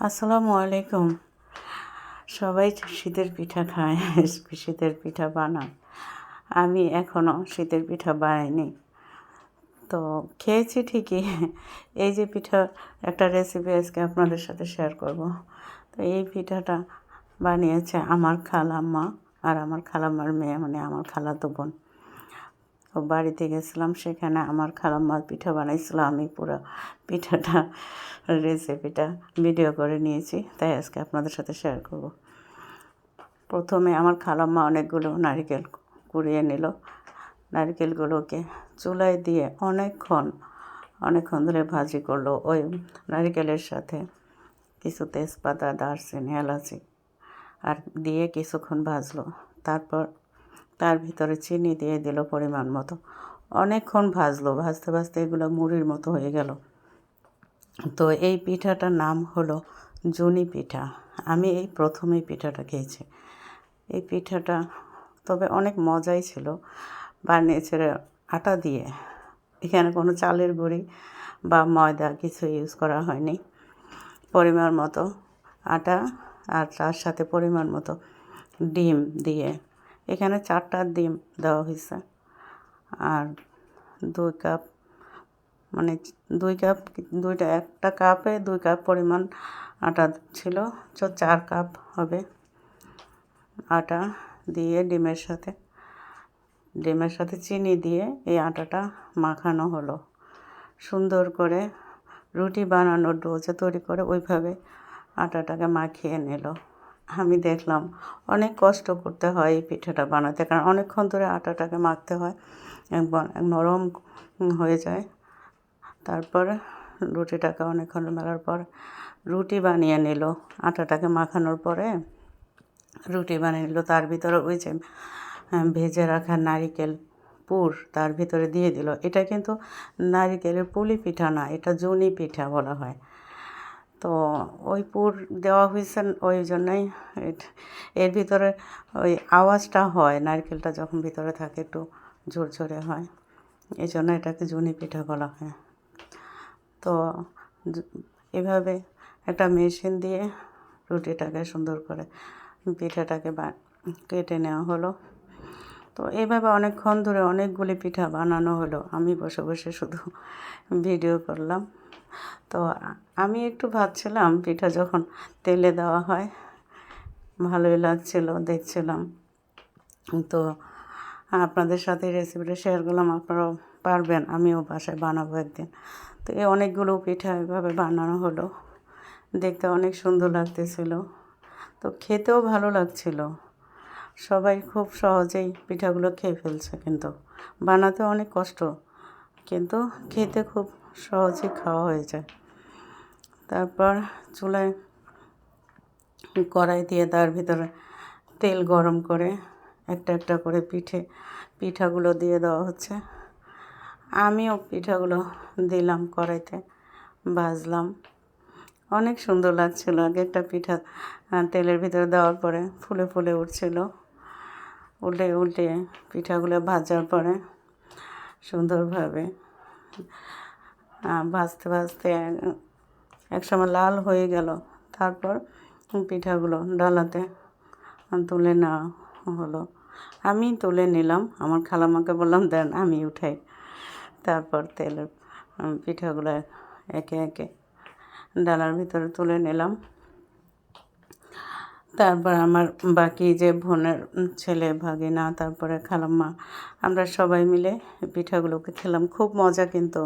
আসসালামু আলাইকুম। সবাই শীতের পিঠা খায়, শীতের পিঠা বানায়। আমি এখনও শীতের পিঠা বানাইনি। তো খেয়েছি ঠিকই, এই যে পিঠা, একটা রেসিপি আজকে আপনাদের সাথে শেয়ার করব। তো এই পিঠাটা বানিয়েছে আমার খালাম্মা আর আমার খালাম্মার মেয়ে মানে আমার খালাতো বোন। বাড়িতে গেছিলাম, সেখানে আমার খালাম্মার পিঠা বানাইছিল। আমি পুরো পিঠাটা রেসিপিটা ভিডিও করে নিয়েছি, তাই আজকে আপনাদের সাথে শেয়ার করব। প্রথমে আমার খালাম্মা অনেকগুলো নারিকেল কুড়িয়ে নিল। নারিকেলগুলোকে চুলায় দিয়ে অনেকক্ষণ অনেকক্ষণ ধরে ভাজি করল। ওই নারিকেলের সাথে কিছু তেজপাতা, দারচিনি, এলাচি আর দিয়ে কিছুক্ষণ ভাজলো। তারপর তার ভিতরে চিনি দিয়ে দিল পরিমাণ মতো। অনেকক্ষণ ভাজলো, ভাজতে ভাজতে এগুলো মুড়ির মতো হয়ে গেল। তো এই পিঠাটার নাম হলো জুনি পিঠা। আমি এই প্রথমেই পিঠাটা খেয়েছি। এই পিঠাটা তবে অনেক মজাই ছিল। বানিয়েছে আটা দিয়ে। এখানে কোনো চালের গুঁড়ি বা ময়দা কিছু ইউজ করা হয়নি। পরিমাণ মতো আটা আর তার সাথে পরিমাণ মতো ডিম দিয়ে এখানে চারটা ডিম দেওয়া হয়েছে। আর দুই কাপ মানে দুই কাপ, দুইটা, একটা কাপে দুই কাপ পরিমাণ আটা ছিল, তো চার কাপ হবে আটা দিয়ে ডিমের সাথে। ডিমের সাথে চিনি দিয়ে এই আটাটা মাখানো হলো। সুন্দর করে রুটি বানানোর ডোজে তৈরি করে ওইভাবে আটাটাকে মাখিয়ে নিল। আমি দেখলাম অনেক কষ্ট করতে হয় এই পিঠাটা বানাতে, কারণ অনেকক্ষণ ধরে আটাটাকে মাখতে হয় নরম হয়ে যায়। তারপর রুটিটাকে অনেকক্ষণ মেলার পর রুটি বানিয়ে নিল। আটাটাকে মাখানোর পরে রুটি বানিয়ে নিল। তার ভিতরে ওই যে ভেজে রাখা নারিকেল পুর তার ভিতরে দিয়ে দিল। এটা কিন্তু নারিকেলের পুলি পিঠা না, এটা জুনি পিঠা বলা হয়। তো ওই পুর দেওয়া হয়েছে ওই জন্যই এর ভিতরে ওই আওয়াজটা হয়, নারকেলটা যখন ভিতরে থাকে একটু ঝরঝরে হয়। এই জন্য এটাকে জুনি পিঠা বলা হয়। তো এভাবে একটা মেশিন দিয়ে রুটিটাকে সুন্দর করে পিঠাটাকে কেটে নেওয়া হলো। তো এইভাবে অনেকক্ষণ ধরে অনেকগুলি পিঠা বানানো হলো। আমি বসে বসে শুধু ভিডিও করলাম। তো আমি একটু ভাবছিলাম পিঠা যখন তেলে দেওয়া হয়, ভালোই লাগছিল, দেখছিলাম। তো আপনাদের সাথে রেসিপিটা শেয়ার করলাম, আপনারাও পারবেন, আমিও বাসায় বানাবো একদিন। তো এই অনেকগুলো পিঠা এভাবে বানানো হলো, দেখতে অনেক সুন্দর লাগতেছিল। তো খেতেও ভালো লাগছিল। সবাই খুব সহজেই পিঠাগুলো খেয়ে ফেলছে কিন্তু, বানাতে অনেক কষ্ট, কিন্তু খেতে খুব সহজে খাওয়া হয়ে যায়। তারপর চুলায় কড়াই দিয়ে তার ভিতরে তেল গরম করে একটা একটা করে পিঠে, পিঠাগুলো দিয়ে দেওয়া হচ্ছে। আমিও পিঠাগুলো দিলাম কড়াইতে, ভাজলাম। অনেক সুন্দর লাগছিল আগে একটা পিঠা তেলের ভিতরে দেওয়ার পরে ফুলে ফুলে উঠছিল। উল্টে উল্টে পিঠাগুলো ভাজার পরে সুন্দরভাবে ভাজতে ভাজতে একসময় লাল হয়ে গেল। তারপর পিঠাগুলো ডালাতে তুলে নেওয়া হলো। আমি তুলে নিলাম, আমার খালামাকে বললাম, দেন আমি উঠাই। তারপর তেলের পিঠাগুলো একে একে ডালার ভিতরে তুলে নিলাম। তারপর আমার বাকি যে বোনের ছেলে, ভাগিনা, তারপরে খালাম্মা, আমরা সবাই মিলে পিঠাগুলোকে খেলাম। খুব মজা কিন্তু।